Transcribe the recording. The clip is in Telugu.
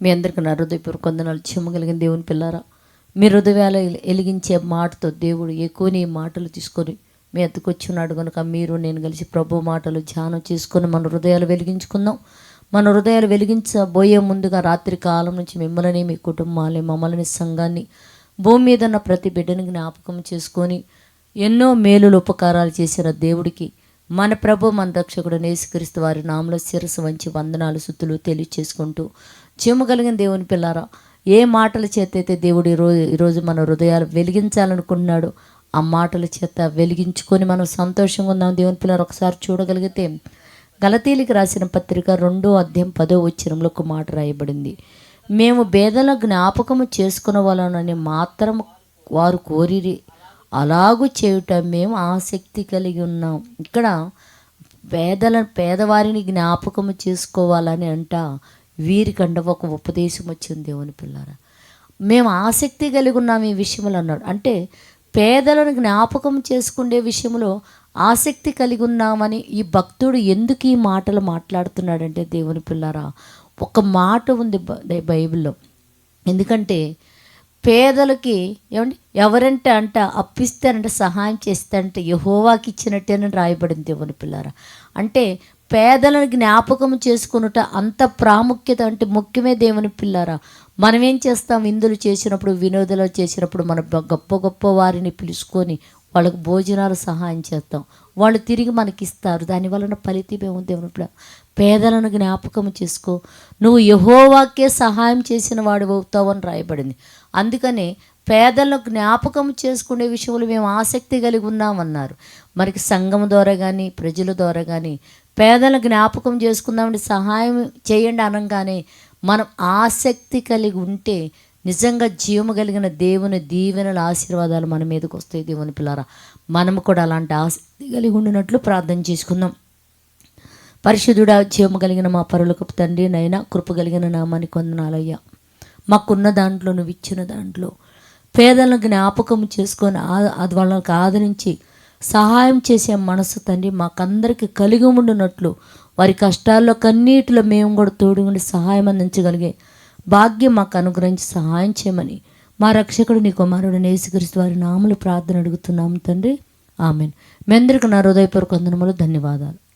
మీ అందరికీ నా హృదయపూర్వక వందనాలు. చెమ్మగలిగిన దేవుని పిల్లారా మీ హృదయాల వెలిగించే మాటతో దేవుడు ఎక్కువని మాటలు తీసుకొని మీ ఎత్తుకు వచ్చినాడు కనుక మీరు నేను కలిసి ప్రభు మాటలు ధ్యానం చేసుకొని మన హృదయాలు వెలిగించుకుందాం. మన హృదయాలు వెలిగించబోయే ముందుగా రాత్రి కాలం నుంచి మిమ్మల్ని మీ కుటుంబాన్ని మమ్మల్ని సంఘాన్ని భూమి మీద ఉన్న ప్రతి బిడ్డని జ్ఞాపకం చేసుకొని ఎన్నో మేలులు ఉపకారాలు చేసిన దేవుడికి మన ప్రభు మన రక్షకుడు నేసుక్రీస్తు వారి నామలో శిరస్సు వంచి వందనాలు సుత్తులు తెలియచేసుకుంటూ చెము కలిగిన దేవుని పిల్లారా ఏ మాటల చేత అయితే దేవుడు ఈరోజు ఈరోజు మన హృదయాలు వెలిగించాలనుకుంటున్నాడు ఆ మాటల చేత వెలిగించుకొని మనం సంతోషంగా ఉన్నాం దేవుని పిల్లలు ఒకసారి చూడగలిగితే గలతీలికి రాసిన పత్రిక రెండో అధ్యాయం పదో వచ్చినంలో ఒక మాట రాయబడింది. మేము భేదల జ్ఞాపకము చేసుకున్న వాళ్ళనని మాత్రం వారు కోరిరి. అలాగూ చేయుట మేము ఆసక్తి కలిగి ఉన్నాం. ఇక్కడ పేదల పేదవారిని జ్ఞాపకము చేసుకోవాలని అంట వీరికండ ఒక ఉపదేశం వచ్చింది దేవుని పిల్లారా. మేము ఆసక్తి కలిగి ఉన్నాం ఈ విషయంలో అన్నాడు. అంటే పేదలను జ్ఞాపకం చేసుకునే విషయంలో ఆసక్తి కలిగి ఉన్నామని ఈ భక్తుడు ఎందుకు ఈ మాటలు మాట్లాడుతున్నాడంటే దేవుని పిల్లారా ఒక మాట ఉంది బైబిల్లో. ఎందుకంటే పేదలకి ఏమండి ఎవరంటే అంట అప్పిస్తారంటే సహాయం చేస్తారంటే యహోవాకి ఇచ్చినట్టేనని రాయబడింది దేవుని పిల్లారా. అంటే పేదలను జ్ఞాపకం చేసుకునుట అంత ప్రాముఖ్యత అంటే ముఖ్యమే దేవుని పిల్లారా. మనం ఏం చేస్తాం? ఇందులు చేసినప్పుడు వినోదాలు చేసినప్పుడు మన గొప్ప గొప్ప వారిని పిలుచుకొని వాళ్ళకు భోజనాలు సహాయం చేస్తాం. వాళ్ళు తిరిగి మనకి ఇస్తారు దాని వలన ఫలితం ఏముంది దేవుని పిల్ల. పేదలను జ్ఞాపకం చేసుకో. నువ్వు యహోవాకే సహాయం చేసిన వాడు అవుతావు అని రాయబడింది. అందుకనే పేదలను జ్ఞాపకం చేసుకునే విషయంలో మేము ఆసక్తి కలిగి ఉన్నామన్నారు. మనకి సంఘం ద్వారా కానీ ప్రజల ద్వారా కానీ పేదల జ్ఞాపకం చేసుకుందామని సహాయం చేయండి అనగానే మనం ఆసక్తి కలిగి ఉంటే నిజంగా జీవము కలిగిన దేవుని దీవెనల ఆశీర్వాదాలు మన మీదకి వస్తాయి దేవుని పిల్లారా. మనము కూడా అలాంటి ఆసక్తి కలిగి ఉండినట్లు ప్రార్థన చేసుకుందాం. పరిశుద్ధుడా జీవము కలిగిన మా పరులకు తండ్రి నైనా కృప కలిగిన నామానికి కొందనాలయ్యా మాకున్న దాంట్లో నువ్వు ఇచ్చిన దాంట్లో పేదలను జ్ఞాపకం చేసుకొని అది వాళ్ళకి ఆదరించి సహాయం చేసే మనసు తండ్రి మాకందరికి కలిగి ఉండునట్లు. వారి కష్టాల్లో కన్నీటిలో మేము కూడా తోడు ఉండి సహాయం అందించగలిగే భాగ్యం మాకు అనుగ్రహించి సహాయం చేయమని మా రక్షకుడు నీ కుమారుడు నేసుకరిస్తూ వారి నామలు ప్రార్థన అడుగుతున్నాము తండ్రి. ఆమెన్. మీ అందరికీ నా హృదయపూర్వక వందనములు ధన్యవాదాలు.